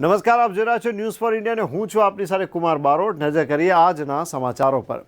નમસ્કાર, આપ જોઈ રહ્યા છો ન્યૂઝ ફોર ઇન્ડિયા હું છું આપની સાથે કુમાર બારોટ. નજર કરીએ આજના સમાચારો પર.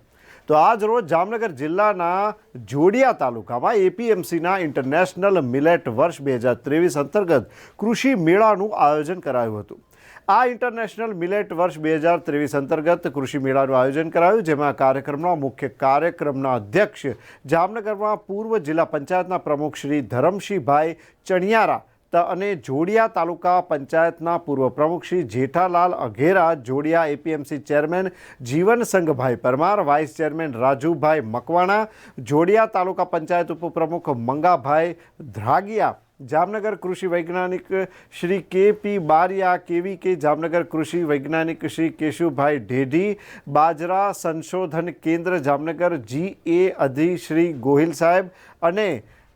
તો આજ રોજ જામનગર જિલ્લાના જોડિયા તાલુકામાં એપીએમસીના ઇન્ટરનેશનલ મિલેટ વર્ષ બે હજાર ત્રેવીસ અંતર્ગત કૃષિ મેળાનું આયોજન કરાયું હતું. આ ઇન્ટરનેશનલ મિલેટ વર્ષ બે હજાર ત્રેવીસ અંતર્ગત કૃષિ મેળાનું આયોજન કરાયું, જેમાં કાર્યક્રમના મુખ્ય કાર્યક્રમના અધ્યક્ષ જામનગરમાં પૂર્વ જિલ્લા પંચાયતના પ્રમુખ શ્રી ધરમસિંહભાઈ ચણિયારા અને જોડિયા તાલુકા પંચાયતના પૂર્વ પ્રમુખ Shri Jethalal Aghera, Jodiya APMC chairman Jivan Sanghbhai Parmar, vice chairman Rajubhai Makwana, Jodiya તાલુકા પંચાયત ઉપપ્રમુખ મંગાભાઈ ધ્રાગિયા, જામનગર કૃષિ વૈજ્ઞાનિક શ્રી કે પી બારિયા, કેવી કે જામનગર કૃષિ વૈજ્ઞાનિક શ્રી કેશુભાઈ ઢેઢી, બાજરા સંશોધન કેન્દ્ર જામનગર જી એ અધિ શ્રી ગોહિલ સાહેબ અને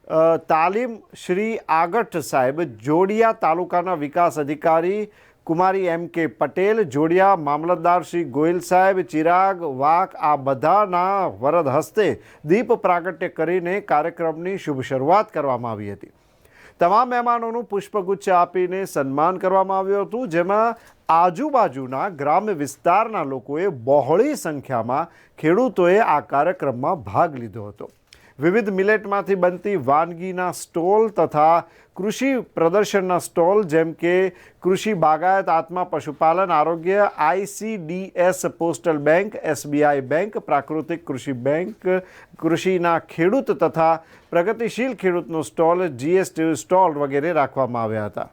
તાલીમ શ્રી આગઠ સાહેબ, જોડિયા તાલુકાના વિકાસ અધિકારી કુમારી એમ કે પટેલ, જોડિયા મામલતદાર શ્રી ગોયલ સાહેબ, ચિરાગ વાક આ બધાના વરદ હસ્તે દીપ પ્રાગટ્ય કરીને કાર્યક્રમની શુભ શરૂઆત કરવામાં આવી હતી. તમામ મહેમાનોનું પુષ્પગુચ્છ આપીને સન્માન કરવામાં આવ્યું હતું, જેમાં આજુબાજુના ગ્રામ્ય વિસ્તારના લોકોએ બહોળી સંખ્યામાં ખેડૂતોએ આ કાર્યક્રમમાં ભાગ લીધો હતો. વિવિધ મિલેટમાંથી બનતી વાનગીના સ્ટોલ તથા કૃષિ પ્રદર્શનના સ્ટોલ, જેમ કે કૃષિ બાગાયત, આત્મા પશુપાલન, આરોગ્ય ICDS postal bank SBI bank, પ્રાકૃતિક કૃષિ બેંક, કૃષિના ખેડૂત તથા પ્રગતિશીલ ખેડૂતનો સ્ટોલ જીએસટી સ્ટોલ વગેરે રાખવામાં આવ્યા હતા.